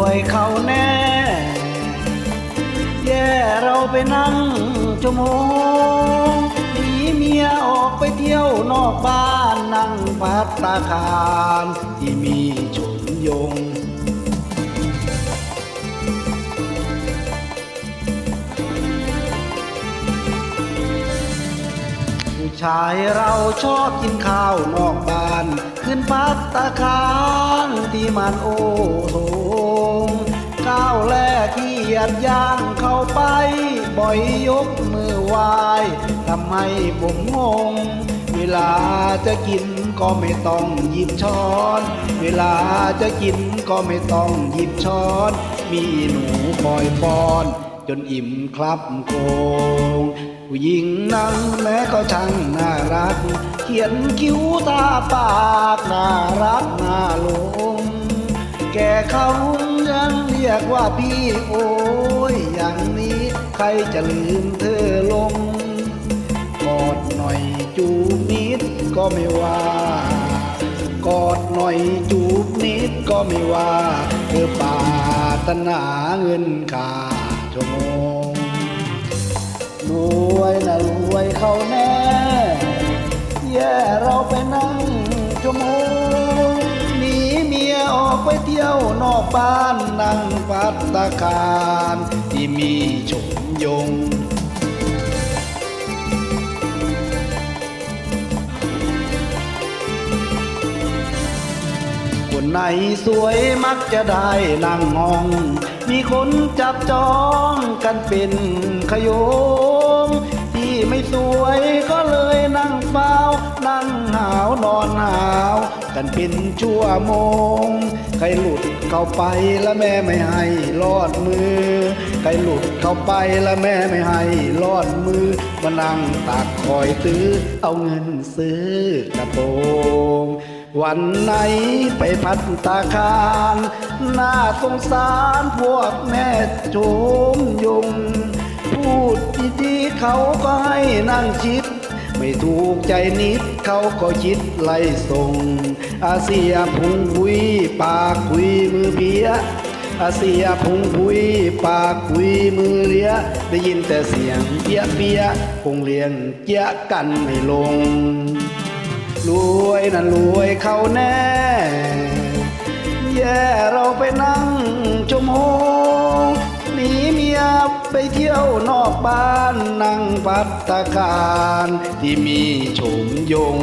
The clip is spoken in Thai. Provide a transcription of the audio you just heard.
วยเขาแน่ แย่เราไปนั่งจมูกหนีเมียออกไปเที่ยวนอกบ้านนั่งพัตตาคารที่มีชนยงชายเราชอบกินข้าวนอกบ้าน ขึ้นพัตตาคารที่มันโอโห ยียดย่างเข้าไป บ่อยยกมือไหว้ทำให้ผมงง เวลาจะกินก็ไม่ต้องหยิบช้อน เวลาจะกินก็ไม่ต้องหยิบช้อน มีหนูคอยป้อน จนอิ่มครับโกงผู้หญิงนั้นแม้ก็ช่างน่ารัก เขียนคิ้วตาปากน่ารักน่าหลง แกเขา ยังเรียกว่าพี่โอ้ยอย่างนี้ใครจะลืมเธอลงกอดหน่อยจูบนิดก็ไม่ว่ากอดหน่อยจูบนิดก็ไม่ว่าเธอปารถนาเงินค่าชั่วโมงรวยนะรวยเขาแน่แย่เราไปนั่งชั่วโมงหนีเมียออกไปเที่ยวนอกบ้า นนั่งปัตตารที่มีชมยงคนไหนสวยมักจะได้นั่งมอง มีคนจับจองกันเป็นขยงที่ไม่สวยก็เลยนั่งเฝ้า นั่งหาวนอนหาว กันเป็นชั่วโมง ใครหลุดเข้าไปแล้วแม่ไม่ให้รอดมือ ใครหลุดเข้าไปแล้วแม่ไม่ให้รอดมือมานั่งตักคอยตื้อเอาเงินซื้อกระโปรงวันไหนไปพัดตาคารน่าสงสารพวกแม่โจมยุง พูดดีๆเขาก็ให้นั่งชิด ไม่ถูกใจนิดเขาก็คิดไล่ส่ง อาเซียพุงคุยปากคุยมือเพียอาเซียพุงคุยปากคุยมือเลียได้ยินแต่เสียงเปียเปียคงเลียงเจียกันไม่ลง รวยนะรวยเขาแน่ แย่เราไปนั่งานอกบ้านนั่งพัตตาคารที่มีโฉมยง